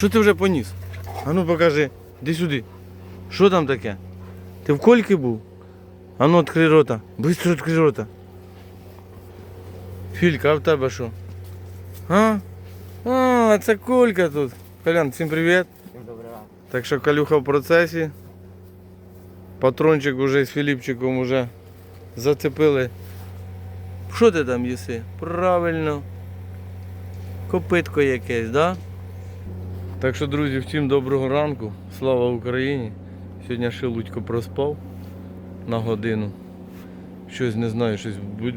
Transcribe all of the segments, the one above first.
Що ти вже поніс? А ну покажи, іди сюди. Що там таке? Ти в кольки був? А ну відкрий рота. Быстро відкрий рота. Філька, а в тебе що? А? А, це колька тут. Колян, всім привіт. Так що Калюха в процесі. Патрончик уже з Філіпчиком уже зацепили. Що ти там їси? Правильно. Копитко якесь, да? Так що, друзі, всім доброго ранку. Слава Україні. Сьогодні Шелудько проспав на годину. Щось не знаю, щось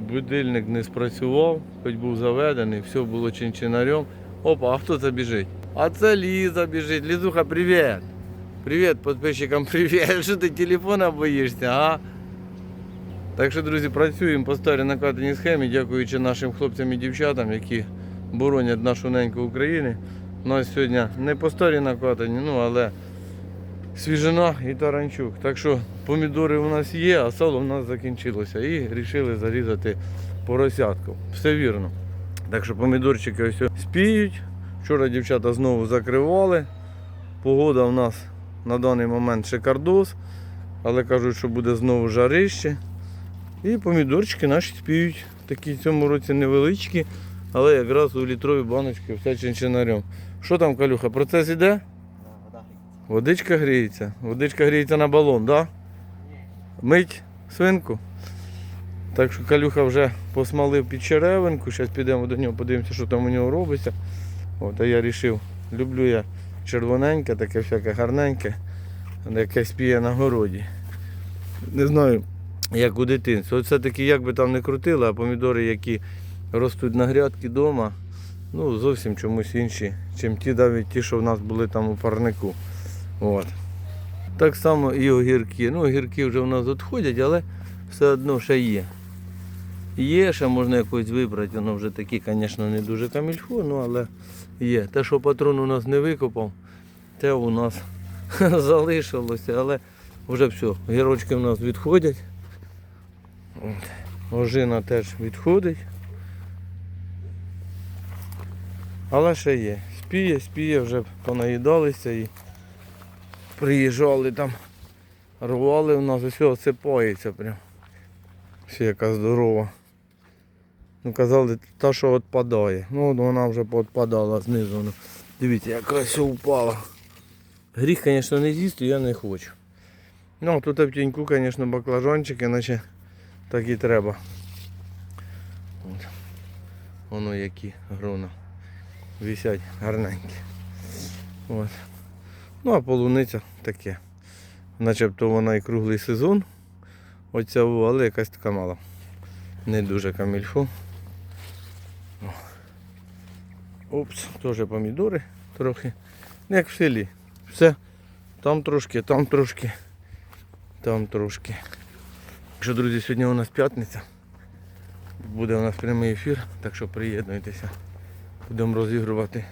будильник не спрацював, хоч був заведений, все було чин-чинарем. Опа, а хто це біжить? А це Ліза біжить. Лізуха, привіт. Привіт, підписчикам, привіт. Що ти телефона боїшся, а? Так що, друзі, працюємо по старій накатаній схемі, дякуючи нашим хлопцям і дівчатам, які боронять нашу неньку України. У нас сьогодні не по старій накатані, ну але свіжина і таранчук. Так що помідори у нас є, а сало у нас закінчилося. І вирішили зарізати поросятку. Все вірно. Так що помідорчики ось спіють. Вчора дівчата знову закривали. Погода у нас на даний момент шикардос, але кажуть, що буде знову жарище. І помідорчики наші спіють. Такі в цьому році невеличкі, але якраз у літрові баночки все чинчинарем. Що там, Калюха, процес іде? Водичка гріється. Водичка гріється на балон, так? Да? Мить свинку. Так що Калюха вже посмалив під черевинку. Зараз підемо до нього, подивимося, що там у нього робиться. От, а я вирішив, люблю я червоненьке, таке всяке гарненьке, яке спіє на городі. Не знаю, як у дитинстві. От все-таки як би там не крутили, а помідори, які ростуть на грядки вдома, ну зовсім чомусь інші, чим ті навіть ті, що в нас були там у парнику. От. Так само і огірки. Ну, огірки вже в нас відходять, але все одно ще є. Є, ще можна якось вибрати, воно вже такі, звісно, не дуже камільфо, ну але є. Те, що патрон у нас не викопав, те у нас залишилося, але вже все, гірочки в нас відходять. Ожина теж відходить. Але ще є. Спіє, спіє, вже понаїдалися і приїжджали там, рвали в нас, усе осипається прям. Все яка здорова. Ну казали, та що відпадає. Ну от вона вже відпадала знизу. Ну, дивіться, яка все впала. Гріх, звісно, не з'їсти, я не хочу. Ну, тут в тіньку, звісно, баклажанчики, наче так і треба. От. Воно які грона. Висять гарненькі. От. Ну а полуниця таке. Начебто вона і круглий сезон. Оця, але якась така мала. Не дуже камільфо. Опс, теж помідори трохи. Ну, Як в селі. Все. Там трошки, там трошки, там трошки. Якщо, друзі, сьогодні у нас п'ятниця. Буде у нас прямий ефір, так що приєднуйтеся. Будемо розігрувати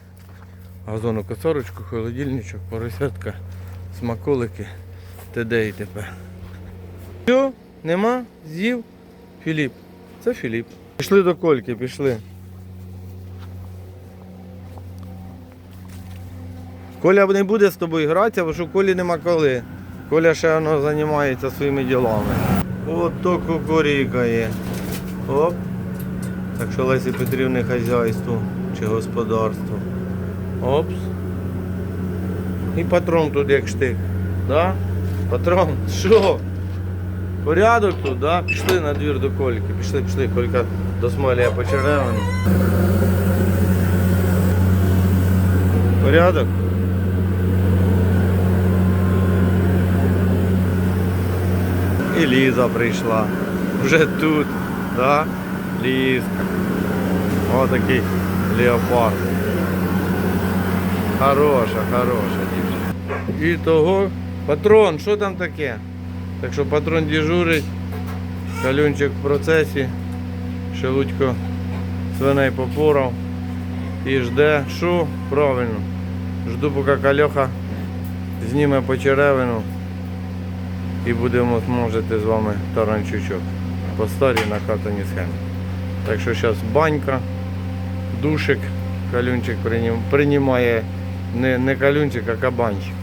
газонокосорочку, холодильничок, поросятка, смаколики, т.д. і т.п. Все, нема? З'їв? Філіп. Це Філіп. Пішли до Кольки, пішли. Коля не буде з тобою гратися, бо що Колі нема коли. Коля ще воно займається своїми ділами. От то кукурікає. Оп. Так що Лесі Петрівни хазяйство чи господарство. Опс. І патрон тут як штик. Да? Патрон, що? Порядок тут, да? Пішли на двір до Кольки. Пішли, пішли, Колька досмалює по черевину. Порядок? І Ліза прийшла. Вже тут, да? Лізка. Отакий леопард. Хороша, хороша дівчина. І того. Патрон, що там таке? Так що патрон дежурить, калюнчик в процесі, шелудько свиней попорав і жде. Що? Правильно. Жду, поки кальоха зніме по черевину і будемо зможете з вами таранчучок по старій накатаній схемі. Так що зараз банька, душик, калюнчик приймає Не, не калюнчик, а кабанчик.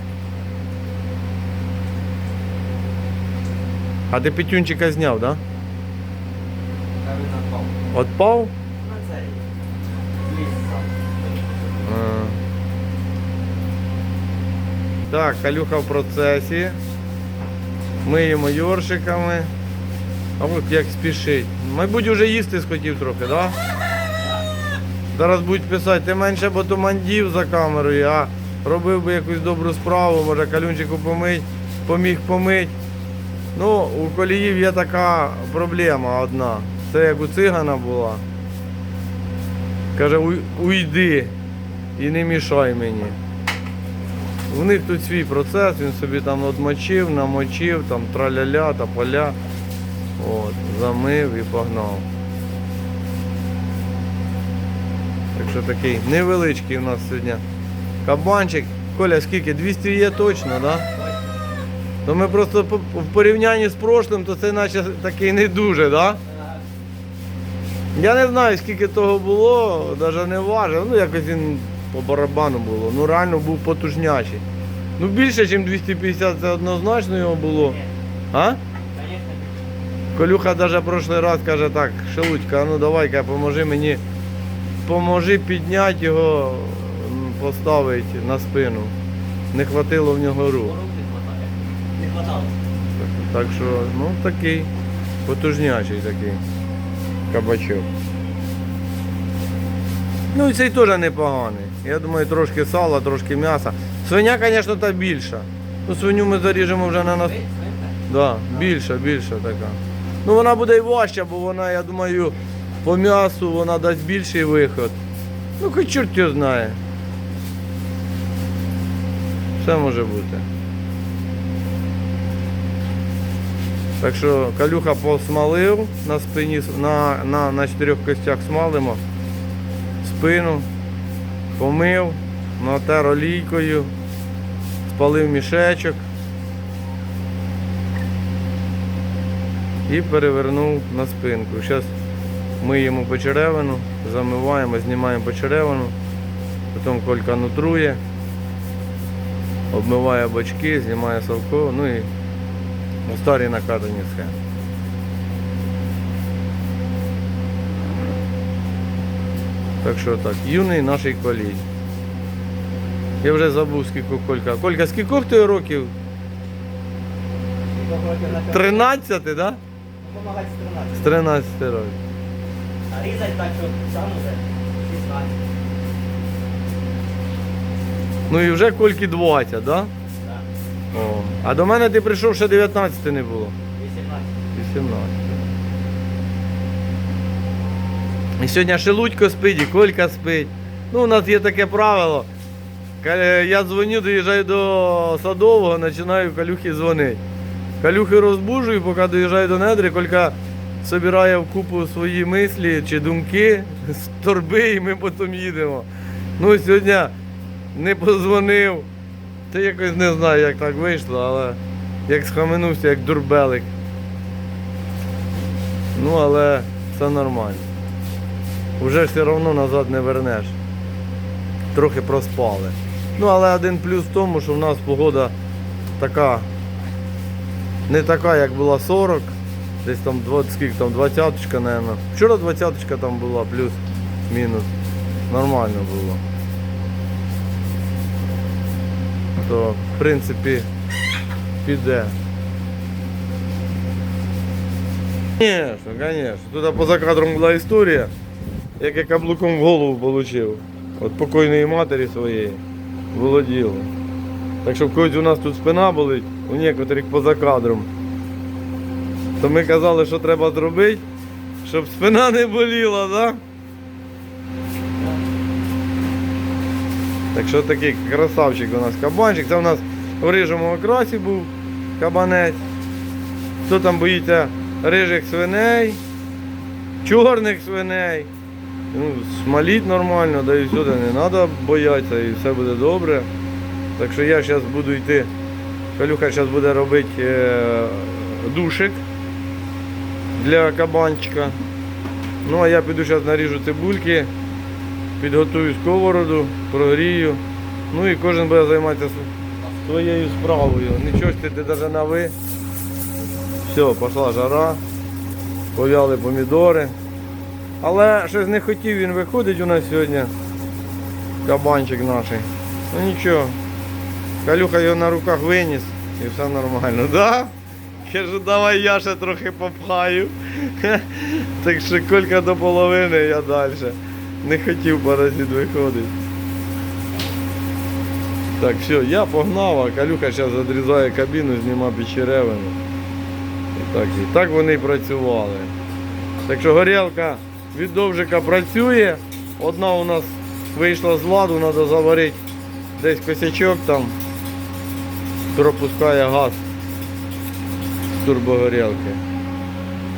А ти петюнчика зняв, так? Да? Отпав? На цей. Так, калюха в процесі. Миємо йоршиками. А от як спішить. Мабуть, вже їсти схотів трохи, так? Да? Зараз будуть писати, ти менше бо тумандів за камерою, а робив би якусь добру справу, може калюнчику помить, поміг помить. Ну, у коліїв є така проблема одна. Це як у цигана була. Каже, уйди і не мішай мені. У них тут свій процес, він собі там одмочив, намочив, там траля-ля та поля. От, замив і погнав. Так що такий невеличкий у нас сьогодні кабанчик. Коля, скільки? 200 є точно, так? Да? То ми просто в порівнянні з прошлим, то це наче такий не дуже? Да? Я не знаю, скільки того було, навіть не важив. Ну, якось він по барабану було. Ну реально був потужнячий. Ну більше, ніж 250, це однозначно його було. А? Колюха навіть прошлий раз каже так, Шелудька, ну давай-ка поможи мені, поможи підняти його, поставити на спину. Не хватило в нього рук. не. Хватало. Так що, ну такий, потужнячий такий кабачок. Ну і цей теж непоганий. Я думаю, трошки сала, трошки м'яса. Свиня, звісно, та більша. Ну, свиню ми заріжемо вже на нас. Да, більша, більша така. Ну вона буде і важча, бо вона, я думаю, по м'ясу вона дасть більший виход. Ну, хоч чорт його знає. Все може бути. Так що калюха посмалив на спині, на, на, на чотирьох костях смалимо, спину, помив, натер олійкою, спалив мішечок. і перевернув на спинку. Зараз миємо почеревину, замиваємо, знімаємо почеревину, потім колька нутрує, обмиває бочки, знімає совко, ну і на старій накатані схеми. Так що так, юний наш колій. Я вже забув, скільки Колька. Колька, скільки ти років? Попробуйте 13, так? Да? Помагати з З 13. 13 років. А різати так, що сам уже 16. Ну і вже кольки 20, так? Да? Так. О. А до мене ти прийшов ще 19 не було. 18. 18. І сьогодні Шелудько спить, і Колька спить. Ну, у нас є таке правило. Я дзвоню, доїжджаю до Садового, починаю Калюхі дзвонити. Калюхи розбужую, поки доїжджаю до недри, Колька збирає в купу свої мислі чи думки з торби, і ми потім їдемо. Ну, сьогодні не позвонив. Та якось не знаю, як так вийшло, але як схаменувся, як дурбелик. Ну, але все нормально. Уже все одно назад не вернеш. Трохи проспали. Ну, але один плюс в тому, що в нас погода така, не така, як була 40, десь там 20, скільки там, 20, мабуть. Вчора 20 там була, плюс-мінус. Нормально було. То, в принципі, піде. Конечно, конечно. Тут поза кадром була історія, як я каблуком в голову отримав. От покойної матері своєї володіло. Так що когось у нас тут спина болить, у некоторих поза кадром. То ми казали, що треба зробити, щоб спина не боліла, так? Так що такий красавчик у нас кабанчик. Це у нас в рижому окрасі був кабанець. Хто там боїться рижих свиней, чорних свиней. Ну, смаліть нормально, да і да не треба боятися і все буде добре. Так що я зараз буду йти. Калюха зараз буде робити е, душик для кабанчика. Ну а я піду зараз наріжу цибульки, підготую сковороду, прогрію Ну і кожен буде займатися своєю справою. Нічого ж ти, навіть на ви. Все, пішла жара, пов'яли помідори. Але щось не хотів він виходить у нас сьогодні. Кабанчик наш. Ну нічого. Калюха його на руках виніс і все нормально. Да? Кажу, давай я ще трохи попхаю. Так що колька до половини я далі. Не хотів паразит виходить. Так, все, я погнав, а Калюха зараз відрізає кабіну, знімає печеревину. І так, і так вони і працювали. Так що горілка від довжика працює. Одна у нас вийшла з ладу, треба заварити десь косячок там, пропускає газ турбогорілки.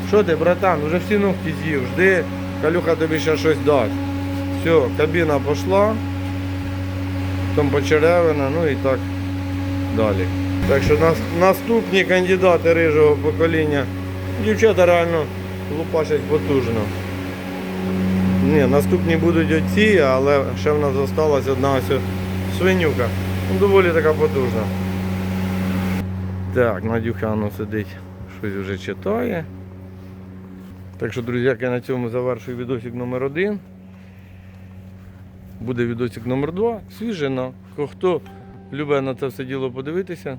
Що ти, братан, вже всі ногті з'їв, жди, Калюха тобі ще щось дасть. Все, кабіна пішла, там почеревина, ну і так далі. Так що нас, наступні кандидати рижого покоління, дівчата реально лупашать потужно. Ні, наступні будуть оці, але ще в нас залишилась одна ось свинюка. Ну, доволі така потужна. Так, Надюха воно сидить, щось вже читає. Так що, друзяки, на цьому завершую відосик номер один. Буде відосик номер два. Свіжина. Хто любить на це все діло подивитися.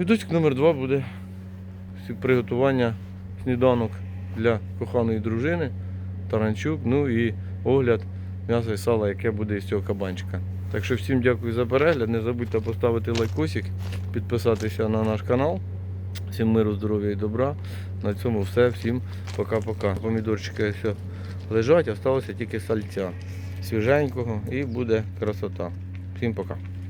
Відосик номер два буде приготування сніданок для коханої дружини, таранчук, ну і огляд м'яса і сала, яке буде із цього кабанчика. Так що всім дякую за перегляд. Не забудьте поставити лайкосик, підписатися на наш канал. Всім миру, здоров'я і добра. На цьому все. Всім пока-пока. Помідорчики все лежать, залишилося тільки сальця свіженького і буде красота. Всім пока.